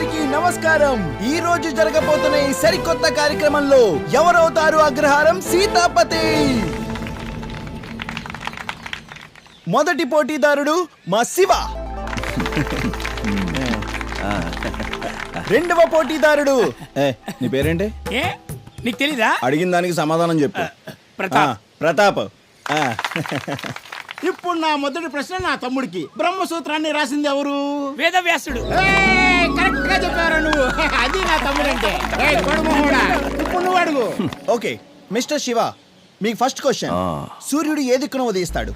అందరికీ నమస్కారం. ఈ రోజు జరగబోతున్న ఈ సరికొత్త కార్యక్రమంలో ఎవరవుతారు అగ్రహారం సీతాపతి? మొదటి పోటీదారుడు మా శివ. రెండవ పోటీదారుడు. ఏ, నీ పేరేంటి? ఏ నీకు తెలీదా? అడిగిన దానికి సమాధానం చెప్పు. ప్రతాప్. ఆ, ప్రతాప్. ఆ, ఇప్పుడు నా మొదటి ప్రశ్న నా తమ్ముడికి. బ్రహ్మసూత్రాన్ని రాసింది ఎవరు? వేదవ్యాసుడు. కరెక్ట్గా చెప్పారు నువ్వు. అది నా తమ్ముడంటే. ఏయ్, కొడుమోహోడా, ఇప్పుడు నువ్వు అడుగు. ఓకే మిస్టర్ శివ మీకు ఫస్ట్ క్వశ్చన్. ఆ. సూర్యుడు ఏ దిక్కున ఉదయిస్తాడు?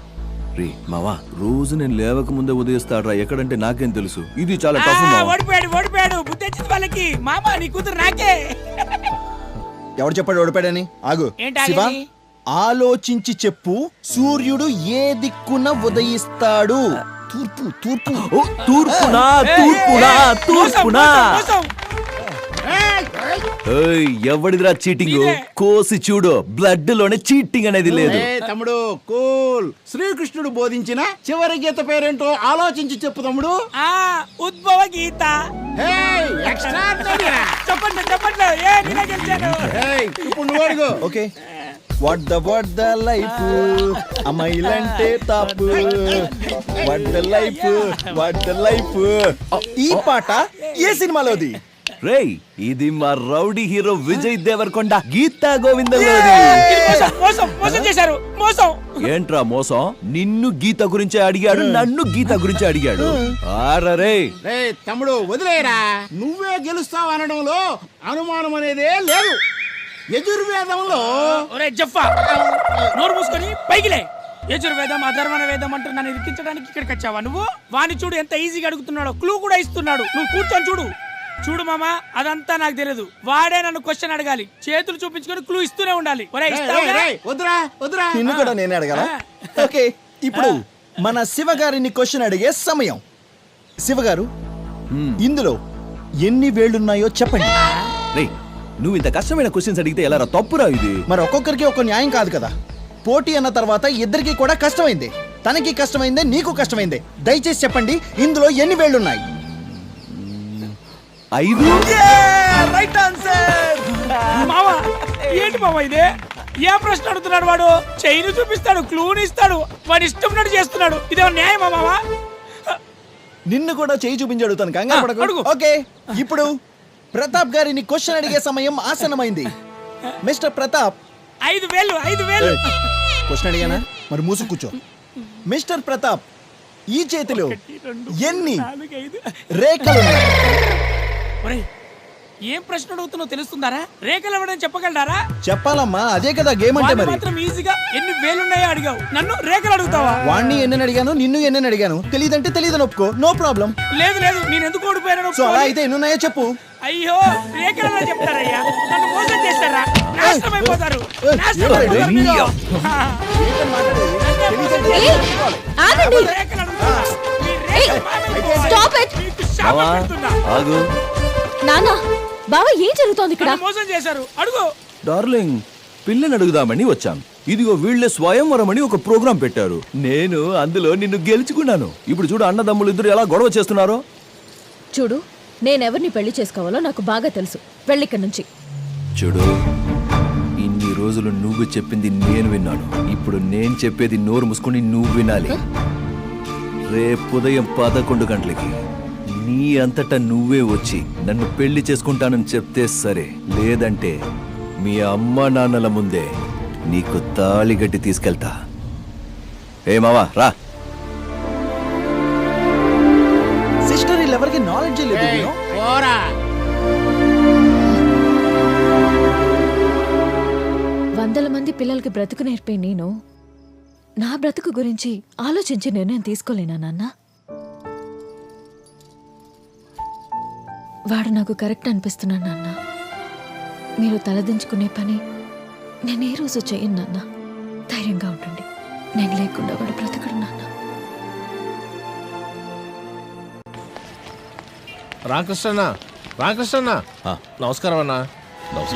రే మావా రోజు నేను లేవక ముందే ఉదయిస్తాడ్రా ఎక్కడంటే నాకేం తెలుసు. ఇది చాలా టఫ్ మావా. ఓడిపోయాడు ఓడిపోయాడు. బుద్ధి వచ్చింది వాళ్ళకి. మామ నీ కూతురు నాకే. ఎవడు చెప్పాడు ఓడిపాడని ఆగు. ఏంటి శివ? ఆలోచించి చెప్పు సూర్యుడు ఏ దిక్కున ఉదయిస్తాడు? తూర్పు తూర్పు. ఓ, తూర్పునా తూర్పునా తూర్పునా? ఎవడిదిరా చీటింగ్. కోసి చూడు బ్లడ్లోనే చీటింగ్ అనేది లేదు. తమ్ముడు కూల్. శ్రీకృష్ణుడు బోధించిన చివరి గీత పేరేంటో ఆలోచించి చెప్పు తమ్ముడు. ఆ ఉద్భవ గీత. చెప్పండి చెప్పండి. ఇప్పుడు నువ్వు అడుగు. Okay. What the what the life అమ్మాయిలంటే తాపు what the life what the life ఈ పాట ఏ సినిమాలోది? రేయ్ ఇది మా రౌడీ హీరో విజయ్ దేవరకొండ గీతా గోవిందంలోది. ఇది మోసం మోసం మోసం చేశారు. మోసం. ఏంట్రా మోసం? నిన్ను గీత గురించే అడిగాడు నన్ను గీత గురించి అడిగాడు. ఆరరే రే. తమ్ముడు వదిలేరా నువ్వే గెలుస్తావు అనడంలో అనుమానం అనేదే లేదు. యజుర్వేదంలో ఒరే జఫ్ఫా నోరు మూసుకొని పైకిలే. యజుర్వేదం అధర్వణ వేదం అంటూ నన్ను ఇరికించడానికి ఇక్కడికి వచ్చావా నువ్వు? వాణ్ణి చూడు ఎంత ఈజీగా అడుగుతున్నాడో క్లూ కూడా ఇస్తున్నాడు. నువ్వు కూర్చొని చూడు. చూడు మామా అదంతా నాకు తెలియదు వాడే నన్ను క్వశ్చన్ అడగాలి. చేతులు చూపించుకొని క్లూ ఇస్తూనే ఉండాలి. ఒరే వద్దురా వద్దురా. నిన్ను కూడా నేనే అడగాల? ఓకే ఇప్పుడు మన శివ గారిని క్వశ్చన్ అడిగే సమయం. శివ గారు ఇందులో ఎన్ని వేళ్ళున్నాయో చెప్పండి. రేయ్ నువ్వు ఇంత కష్టమైన క్వశ్చన్స్ అడిగితే ఎలా రా తప్పురా ఇది. మరి ఒక్కొక్కరికి ఒక న్యాయం కాదు కదా. పోటీ అన్న తర్వాత ఇద్దరికి కూడా కష్టమైంది. తనకి కష్టమైందే నీకు కష్టమైందే. దయచేసి చెప్పండి ఇందులో ఎన్ని వేళ్ళున్నాయి? ఐదు. Right answer. మావా ఏంటి మావా ఇదే? ఏ ప్రశ్న అడుగుతున్నాడు వాడు? చైన్ చూపిస్తాడు క్లూని ఇస్తాడు వాడు ఇష్టం చేస్తున్నాడు. ఇదే న్యాయమా మావా? నిన్ను కూడా చేయి చూపించి అడుగుతాను. కంగారు పడకు. అడుగు. ఓకే ఇప్పుడు ప్రతాప్ గారిని క్వశ్చన్ అడిగే సమయం ఆసనమైంది మిస్టర్ ప్రతాప్. ఐదు వేలు ఐదు వేలు. క్వశ్చన్ అడిగానా? మరి మూసు కూర్చో. మిస్టర్ ప్రతాప్ ఈ చేతిలో ఎన్ని. రేఖలు ఏం ప్రశ్న అడుగుతున్నావు తెలుస్తుందారా? రేఖలు ఇవ్వడం చెప్పగలరా చెప్పాలమ్మా అదే కదా గేమ్ అంటే మరి. మాత్రం ఈజీగా ఎన్ని వేలున్నాయో అడిగావు. నన్ను రేఖలు అడుగుతావా? వాణ్ణి ఎన్నని అడిగాను నిన్ను ఎన్నని అడిగాను? తెలియదంటే తెలియదని ఒప్పుకో నో ప్రాబ్లం. లేదు లేదు నేను ఎందుకు ఓడిపోయాను సో అలా అయితే ఎన్ని ఉన్నాయో చెప్పు. అయ్యో రేఖలు చెప్తారయ్యా? నన్ను మోసం చేశారా? నాశనం అయిపోతారు. ఏయ్, నాశనం ఏయ్, అయిపోతారు ఏయ్, మీరు. ఏయ్, ఆ, ఏంటని మాట్లాడేది? తెలియదంటే ఏయ్, ఆగండి రేఖలు అడుగుతున్నా. మీ రేఖలు మాయమైపోవాలి. Stop it. ఆగు. నానా బావ ఏం జరుగుతోంది ఇక్కడ? మోసం చేశారు. అడుగు. డార్లింగ్ పిల్లని అడుగుదామని వచ్చాం ఇదిగో వీళ్ళే స్వయంవరం అని ఒక ప్రోగ్రాం పెట్టారు. నేను అందులో నిన్ను గెలుచుకున్నాను. ఇప్పుడు చూడు అన్నదమ్ములు ఇద్దరు ఎలా గొడవ చేస్తున్నారో. చూడు నేనెవరిని పెళ్ళి చేసుకోవాలో నాకు బాగా తెలుసు. వెళ్ళిక్కడి నుంచి. చూడు ఇన్ని రోజులు నువ్వు చెప్పింది నేను విన్నాను. ఇప్పుడు నేను చెప్పేది నోరు మూసుకుని నువ్వు వినాలి. రేపు ఉదయం పదకొండు గంటలకి నీ అంతటా నువ్వే వచ్చి నన్ను పెళ్ళి చేసుకుంటానని చెప్తే సరే. లేదంటే మీ అమ్మ నాన్నల ముందే నీకు తాళి గట్టి తీసుకెళ్తా. ఏ మావా రా. సిస్టర్ వీళ్ళెవరికి నాలెడ్జ్ లేదు వందల మంది పిల్లలకి బ్రతుకు నేర్పే నేను నా బ్రతుకు గురించి ఆలోచించి నిర్ణయం తీసుకోలేనా నాన్న? వాడు నాకు కరెక్ట్ అనిపిస్తున్నాడు నాన్న. మీరు తలదించుకునే పని నేను ఏ రోజు చేయను నాన్న. ధైర్యంగా ఉండండి. నేను లేకుండా వాడు బ్రతకడు నాన్న. రామకృష్ణ రామకృష్ణ నమస్కారం అన్న.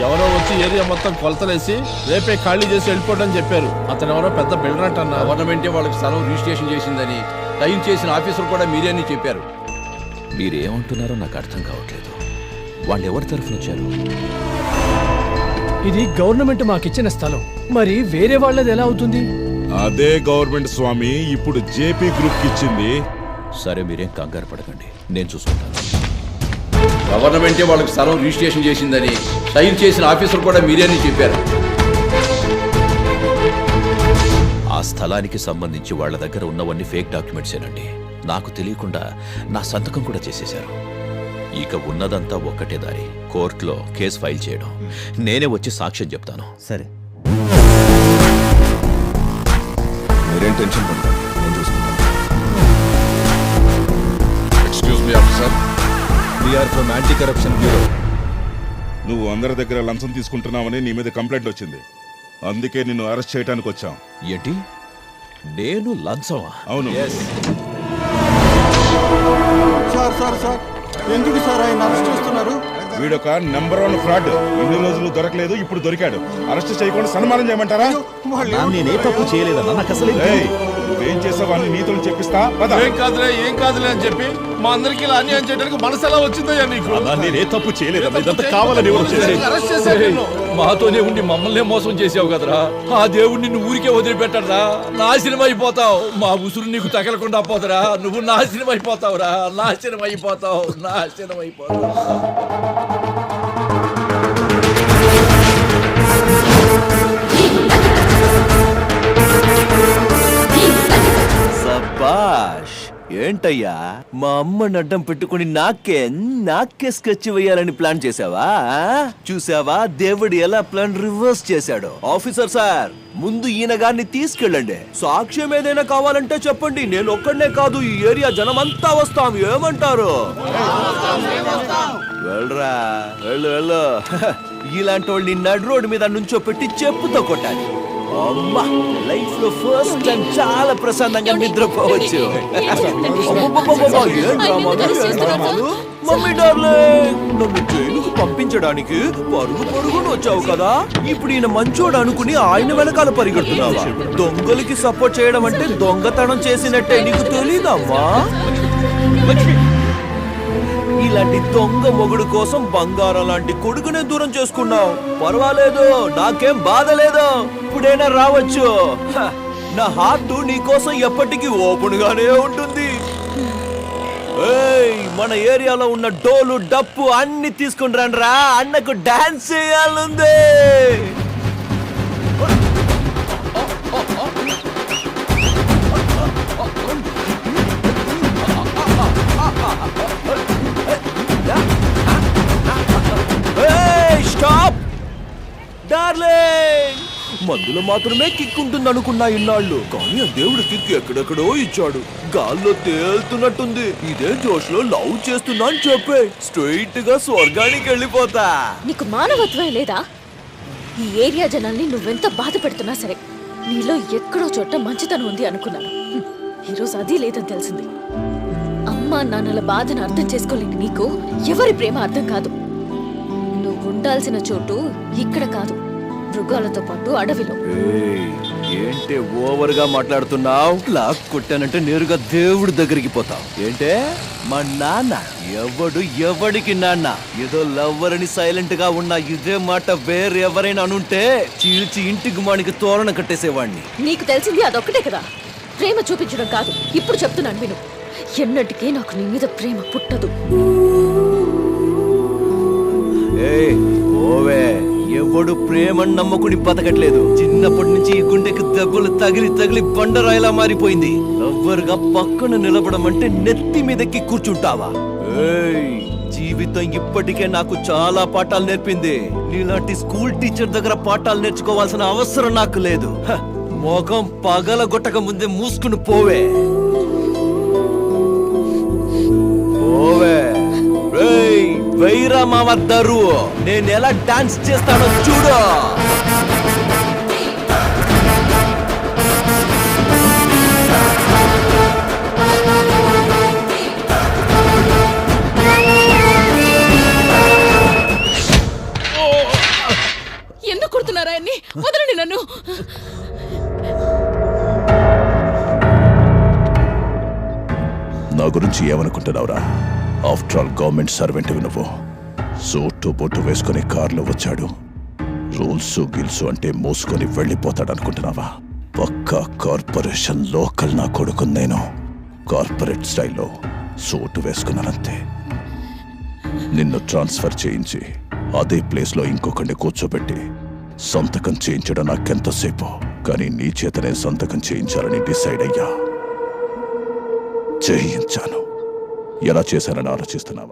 ఎవరో వచ్చి ఏరియా మొత్తం కొలతలేసి రేపే ఖాళీ చేసి వెళ్ళిపోవడం చెప్పారు. అతను ఎవరో పెద్ద బిల్డర్ అంట గవర్నమెంటే వాళ్ళకి స్థలం రిజిస్ట్రేషన్ చేసిందని టైం చేసిన ఆఫీసర్ కూడా మీరే అని చెప్పారు. మీరేమంటున్నారో నాకు అర్థం కావట్లేదు. వాళ్ళు ఎవరి తరఫున వచ్చారు? ఇది గవర్నమెంట్ మాకిచ్చిన స్థలం. మరి వేరే వాళ్ళది ఎలా అవుతుంది? అదే గవర్నమెంట్ స్వామి ఇప్పుడు జేపీ గ్రూప్ ఇచ్చింది. సరే మీరేం కంగారు పడకండి. నేను చూసుకుంటాను. గవర్నమెంటే వాళ్ళకి స్థలం రిజిస్ట్రేషన్ చేసిందని సైన్ చేసిన ఆఫీసర్ కూడా మీరేని చెప్పారు. ఆ స్థలానికి సంబంధించి వాళ్ళ దగ్గర ఉన్నవన్నీ ఫేక్ డాక్యుమెంట్సేనండి. నాకు తెలియకుండా నా సంతకం కూడా చేసేశారు. ఇక ఉన్నదంతా ఒక్కటే దారి. కోర్టులో కేసు ఫైల్ చేయడం. నేనే వచ్చి సాక్ష్యం చెప్తాను. సరే. మీరేం టెన్షన్ పడకండి. నేను చూసుకుంటాను. Excuse me officer we're from anti corruption bureau. నువ్వు అందరి దగ్గర లంచం తీసుకుంటున్నావని నీ మీద కంప్లైంట్ వచ్చింది. అందుకే నిన్ను అరెస్ట్ చేయడానికి వచ్చాం. ఏంటి? నేను లంచమా? అవును. Sir sir sir. ఎందుకు సార్ ఆయన అరెస్ట్ చేస్తున్నారు? వీడొక నెంబర్ వన్ ఫ్రాడ్. ఇన్ని రోజులు దొరకలేదు ఇప్పుడు దొరికాడు. అరెస్ట్ చేయకుండా సన్మానం చేయమంటారా? నేనే తప్పు చేయలేదన్నా నాకు అసలు నువ్వేం చేసావు అని నీతో చెప్పిస్తా? పద. ఏం కాదులే ఏం కాదులే అని చెప్పి మా అందరికి ఇలా అన్యాయం చేయడానికి మనసు ఎలా వచ్చిందయ్యా నీకు? నేనే తప్పు ఇదంతా కావాలని ఎవరు చేశారు? అరెస్ట్ చేశారు నిన్ను. మాతోనే ఉండి మమ్మల్ని మోసం చేసావు కదరా. ఆ దేవుడు నిన్ను ఊరికే వదిలిపెట్టరా నాశనం అయిపోతావు. మా ఉసురు నీకు తగలకుండా పోతరా నువ్వు నాశనం అయిపోతావురా. నాశనం అయిపోతావు. నాశనం అయిపోతావు. ఏంటయ్యా? మా అమ్మని అడ్డం పెట్టుకుని నాకే నాకే స్కెచ్ వేయాలని ప్లాన్ చేసావా ఆ? చూసావా దేవుడు ఎలా ప్లాన్ రివర్స్ చేశాడు. ఆఫీసర్ సార్ ముందు ఈయన గారిని తీసుకెళ్ళండి. సాక్ష్యం ఏదైనా కావాలంటే చెప్పండి. నేను ఒక్కడనే కాదు ఈ ఏరియా జనమంతా వస్తాం. ఏమంటారు? వెళ్ళరా వెళ్ళు వెళ్ళు. ఇలాంటి వాళ్ళని నడు రోడ్డు మీద నుంచో పెట్టి చెప్పుతో కొట్టాలి. అమ్మా లైఫ్లో ఫస్ట్ టైం చాలా ప్రశాంతంగా నిద్రపోవచ్చు? మమ్మీ డార్లింగ్ నన్ను జైలుకు పంపించడానికి పరుగు పరుగును వచ్చావు కదా? ఇప్పుడు ఈయన మంచోడు అనుకుని ఆయన వెనకాల పరిగెడుతున్నావా? దొంగలకి సపోర్ట్ చేయడం అంటే దొంగతనం చేసినట్టే నీకు తెలీదమ్మా? ఇలాంటి దొంగ మొగుడు కోసం బంగారం లాంటి కొడుకునే దూరం చేసుకున్నావు. పర్వాలేదు నాకేం బాధ లేదు. ఇప్పుడైనా రావచ్చు. నా హార్ట్ నీకోసం ఎప్పటికీ ఓపెన్ గానే ఉంటుంది. ఏయ్, మన ఏరియాలో ఉన్న డోలు డప్పు అన్ని తీసుకుని రండి రా అన్నకు డాన్స్ చేయాలంది. మందులో మాత్రమే కిక్ ఉంటుంది అనుకున్నా ఇన్నాళ్ళు. కానీ ఆ దేవుడు కిక్ ఎక్కడెక్కడో ఇచ్చాడు. గాల్లో తేలుతున్నట్టుంది. ఇదే జోష్లో లవ్ చేస్తున్నా అని చెప్పే. స్ట్రైట్గా స్వర్గానికి వెళ్ళిపోతా. నీకు మానవత్వం లేదా? ఈ ఏరియా జనాల్ని నువ్వెంత బాధ పెడుతున్నా సరే నీలో ఎక్కడో చోట మంచితనం ఉంది అనుకున్నాను. ఈరోజు అది లేదని తెలిసింది. అమ్మా నాన్నల బాధను అర్థం చేసుకోలేని నీకు ఎవరి ప్రేమ అర్థం కాదు. నువ్వు ఉండాల్సిన చోటు ఇక్కడ కాదు. మృగాలతో పాటు అడవిలో. ఏంటే ఓవర్గా మాట్లాడుతున్నావు? లాక్ కొట్టానంటే నేరుగా దేవుడి దగ్గరికి పోతావు ఏంటే? మా నాన్న ఎవడు ఎవడికి నాన్న? ఏదో లవ్వర్ అని సైలెంట్గా ఉన్న ఇదే మాట వేరెవరైనా అనుంటే చీల్చి ఇంటి గుమ్మానికి తోరణ కట్టేసేవాడిని నీకు తెలిసింది అదొక్కటే కదా? ప్రేమ చూపించడం కాదు. ఇప్పుడు చెప్తున్నాను విను. ఎన్నటికీ నాకు నీ మీద ప్రేమ పుట్టదు. ఏయ్, ఓవే ఎవడు ప్రేమని నమ్మకుని బతకట్లేదు. చిన్నప్పటి నుంచి ఈ గుండెకి దెబ్బలు తగిలి తగిలి బండరాయిలా మారిపోయింది. ఎవ్వరుగా పక్కన నిలబడం అంటే నెత్తి మీదకి కూర్చుంటావా? ఏయ్, జీవితం ఇప్పటికే నాకు చాలా పాఠాలు నేర్పింది. నీలాంటి స్కూల్ టీచర్ దగ్గర పాఠాలు నేర్చుకోవాల్సిన అవసరం నాకు లేదు. మొఖం పగల గొట్టక ముందే మూసుకుని పోవే. పోవే. మామ దరు నేను ఎలా డాన్స్ చేస్తానో చూడు. ఎందుకు కుడుతున్నారా అన్ని? వదలండి నన్ను. నా గురించి ఏమనుకుంటున్నావురా? ఆఫ్టర్ ఆల్ గవర్నమెంట్ సర్వెంట్ నువ్వు. సూటు బొట్టు వేసుకుని కారులో వచ్చాడు. రూల్స్ గిల్స్ అంటే మోసుకొని వెళ్ళిపోతాడు అనుకుంటున్నావా? పక్కా కార్పొరేషన్ లోకల్ నా కొడుకు నేను. కార్పొరేట్ స్టైల్లో సూటు వేసుకున్నానంతే. నిన్ను ట్రాన్స్ఫర్ చేయించి అదే ప్లేస్లో ఇంకొకరిని కూర్చోబెట్టి సంతకం చేయించడం నాకెంతసేపు? కానీ నీ చేతనే సంతకం చేయించాలని డిసైడ్ అయ్యా. చేయించాను. ఎలా చేశానని ఆలోచిస్తున్నావా?